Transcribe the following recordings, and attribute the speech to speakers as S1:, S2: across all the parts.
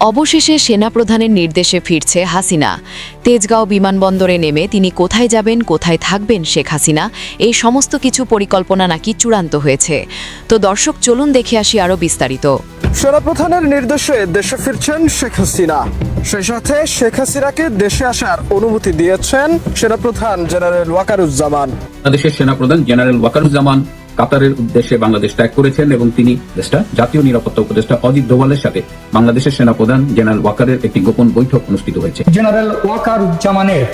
S1: অবশেষে সেনাপ্রধানের নির্দেশে ফিরছে হাসিনা। তেজগাঁও বিমানবন্দরে নেমে তিনি কোথায় যাবেন কোথায় থাকবেন শেখ হাসিনা এই সমস্ত কিছু পরিকল্পনা নাকি চূড়ান্ত হয়েছে। তো দর্শক চলুন দেখে আসি আরও বিস্তারিত।
S2: সেনাপ্রধানের নির্দেশে দেশে ফিরছেন শেখ হাসিনা। সেই সাথে শেখ হাসিনাকে দেশে আসার অনুমতি দিয়েছেন সেনাপ্রধান জেনারেল ওয়াকারুজ্জামান।
S3: বাংলাদেশের সেনাপ্রধান জেনারেল ওয়াকারুজ্জামান কাতারের উদ্দেশ্যে বাংলাদেশ ত্যাগ করেছেন এবং তিনি দেশটা, জাতীয় নিরাপত্তা উপদেষ্টা অজিত দোভালের সাথে বাংলাদেশের সেনাপ্রধান জেনারেল ওয়াকারের একটি গোপন বৈঠক অনুষ্ঠিত হয়েছে।
S4: জেনারেল ওয়াকার ওয়াকারুজ্জামানের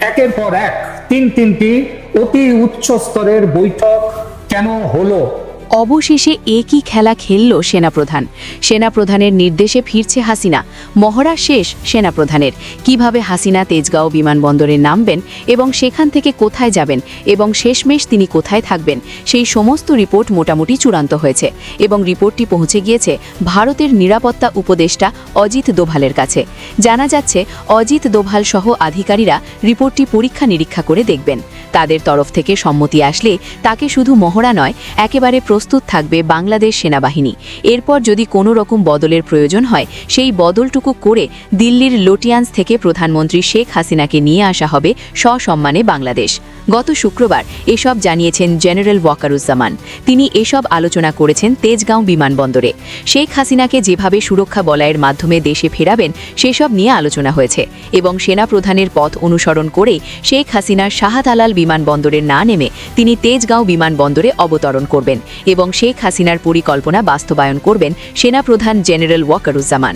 S4: একের পর এক তিন তিনটি অতি উচ্চ স্তরের বৈঠক কেন হলো?
S1: অবশেষে একই খেলা খেলল সেনাপ্রধান। সেনাপ্রধানের নির্দেশে ফিরছে হাসিনা। মহড়া শেষ সেনাপ্রধানের। কীভাবে হাসিনা তেজগাঁও বিমানবন্দরে নামবেন এবং সেখান থেকে কোথায় যাবেন এবং শেষমেশ তিনি কোথায় থাকবেন, সেই সমস্ত রিপোর্ট মোটামুটি চূড়ান্ত হয়েছে এবং রিপোর্টটি পৌঁছে গিয়েছে ভারতের নিরাপত্তা উপদেষ্টা অজিত দোভালের কাছে। জানা যাচ্ছে, অজিত দোভাল সহ আধিকারীরা রিপোর্টটি পরীক্ষা নিরীক্ষা করে দেখবেন। তাদের তরফ থেকে সম্মতি আসলে তাকে শুধু মহড়া নয়, একেবারে প্রস্তুত থাকবে বাংলাদেশ সেনাবাহিনী। এরপর যদি কোনো রকম বদলের প্রয়োজন হয়, সেই বদলটুকু করে দিল্লির লোটিয়ান্স থেকে প্রধানমন্ত্রী শেখ হাসিনাকে নিয়ে আসা হবে সসম্মানে বাংলাদেশ। গত শুক্রবার এসব জানিয়েছেন জেনারেল ওয়াকারুজ্জামান। তিনি এসব আলোচনা করেছেন তেজগাঁও বিমানবন্দরে। শেখ হাসিনাকে যেভাবে সুরক্ষা বলয়ের মাধ্যমে দেশে ফেরাবেন, সেসব নিয়ে আলোচনা হয়েছে এবং সেনাপ্রধানের পথ অনুসরণ করে শেখ হাসিনার শাহতালাল বিমানবন্দরে না নেমে তিনি তেজগাঁও বিমানবন্দরে অবতরণ করবেন। এবং শেখ হাসিনার পরিকল্পনা বাস্তবায়ন করবেন সেনাপ্রধান জেনারেল ওয়াকারুজ্জামান।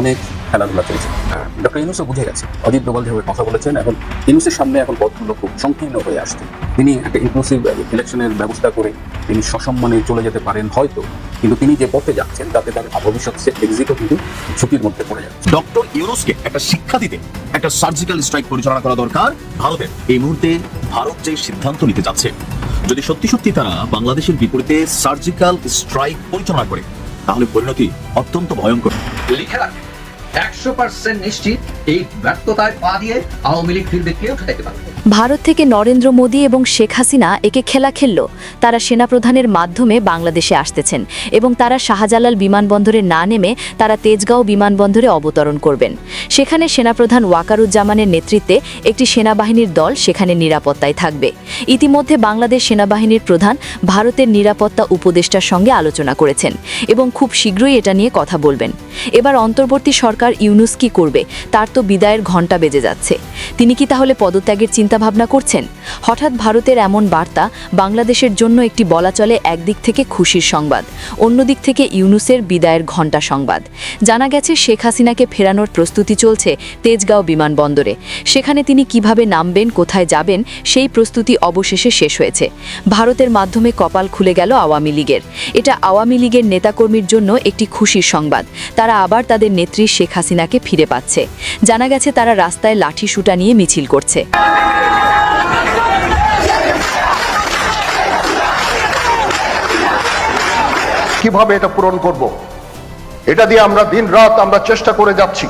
S5: অনেক খেলাধুলা চলছে। ডক্টর ইউনুসও বুঝে গেছে। অজিত ডোভাল যেভাবে কথা বলেছেন এখন ইউনুসের সামনে এখন পথগুলো খুব সংকীর্ণ হয়ে আসছে। তিনি একটা ইনক্লুসিভ ইলেকশনের ব্যবস্থা করে তিনি সসম্মানে চলে যেতে পারেন হয়তো কিন্তু তিনি যে পথে যাচ্ছেন তাতে তার ভবিষ্যৎ এক্সিটও কিন্তু ঝুঁকির মধ্যে পড়ে যাচ্ছে।
S6: ডক্টর ইউনুসকে একটা শিক্ষা দিতে একটা সার্জিক্যাল স্ট্রাইক পরিচালনা করা দরকার ভারতের। এই মুহূর্তে ভারত যে সিদ্ধান্ত নিতে যাচ্ছে যদি সত্যি সত্যি তারা বাংলাদেশের বিপরীতে সার্জিক্যাল স্ট্রাইক পরিচালনা করে তাহলে পরিণতি অত্যন্ত ভয়ঙ্কর।
S7: লিখে রাখে। একশো পার্সেন্ট নিশ্চিত এই ব্যর্থতায় পা দিয়ে আওয়ামী লীগ ফিরবে কেউ পারবে?
S1: ভারত থেকে নরেন্দ্র মোদী এবং শেখ হাসিনা একে খেলা খেলল। তারা সেনাপ্রধানের মাধ্যমে বাংলাদেশে আসতেছেন এবং তারা শাহজালাল বিমানবন্দরে না নেমে তারা তেজগাঁও বিমানবন্দরে অবতরণ করবেন। সেখানে সেনাপ্রধান ওয়াকারুজ্জামানের নেতৃত্বে একটি সেনাবাহিনীর দল সেখানে নিরাপত্তায় থাকবে। ইতিমধ্যে বাংলাদেশ সেনাবাহিনীর প্রধান ভারতের নিরাপত্তা উপদেষ্টার সঙ্গে আলোচনা করেছেন এবং খুব শীঘ্রই এটা নিয়ে কথা বলবেন। এবার অন্তর্বর্তী সরকার ইউনুস কি করবে? তার তো বিদায়ের ঘণ্টা বেজে যাচ্ছে। তিনি কি তাহলে পদত্যাগের চিন্তাভাবনা করছেন? হঠাৎ ভারতের এমন বার্তা বাংলাদেশের জন্য একটি বলা চলে একদিক থেকে খুশির সংবাদ, অন্যদিক থেকে ইউনুসের বিদায়ের ঘণ্টা সংবাদ। জানা গেছে, শেখ হাসিনাকে ফেরানোর প্রস্তুতি চলছে তেজগাঁও বিমানবন্দরে। সেখানে তিনি কীভাবে নামবেন, কোথায় যাবেন, সেই প্রস্তুতি অবশেষে শেষ হয়েছে। ভারতের মাধ্যমে কপাল খুলে গেল আওয়ামী লীগের। এটা আওয়ামী লীগের নেতাকর্মীর জন্য একটি খুশির সংবাদ। তারা আবার তাদের নেত্রী শেখ হাসিনাকে ফিরে পাচ্ছে। জানা গেছে তারা রাস্তায় লাঠি সুটা নিয়ে মিছিল করছে।
S8: কীভাবে এটা পূরণ করব? এটা দিয়ে আমরা দিন রাত আমরা চেষ্টা করে যাচ্ছি।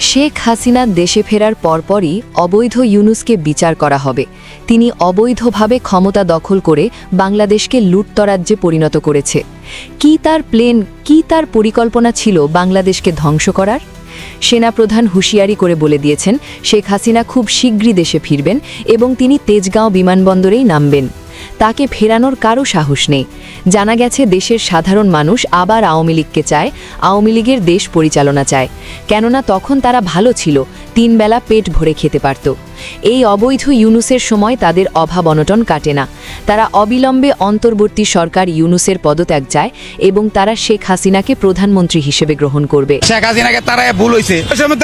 S1: শেখ হাসিনা দেশে ফেরার পরপরই অবৈধ ইউনুসকে বিচার করা হবে। তিনি অবৈধভাবে ক্ষমতা দখল করে বাংলাদেশকে লুটতরাজ্যে পরিণত করেছে। কি তার প্লেন কি তার পরিকল্পনা ছিল বাংলাদেশকে ধ্বংস করার? সেনাপ্রধান হুঁশিয়ারি করে বলে দিয়েছেন, শেখ হাসিনা খুব শীঘ্রই দেশে ফিরবেন এবং তিনি তেজগাঁও বিমানবন্দরেই নামবেন। তাকে ফেরানোর কারও সাহস নেই। জানা গেছে, দেশের সাধারণ মানুষ আবার আওয়ামী লীগকে চায়, আওয়ামী লীগের দেশ পরিচালনা চায়। কেননা তখন তারা ভালো ছিল তিনবেলা পেট ভরে খেতে পারত। এই অবৈধ ইউনুসের সময় তাদের অভাব অনটন কাটে না। তারা অবিলম্বে অন্তর্বর্তী সরকার ইউনুসের পদত্যাগ চায় এবং তারা শেখ হাসিনাকে প্রধানমন্ত্রী হিসেবে গ্রহণ করবে।
S9: শেখ হাসিনাকে তারা ভুল হয়েছে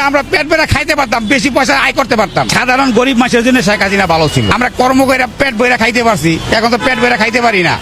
S9: আমরা পেট বেড়া খাইতে পারতাম, বেশি পয়সা আয় করতে পারতাম। সাধারণ গরিব মানুষের জন্য শেখ হাসিনা ভালো ছিল। আমরা কর্ম করে পেট বইরা খাইতে পারছি, এখন তো পেট বইরা খাইতে পারি না।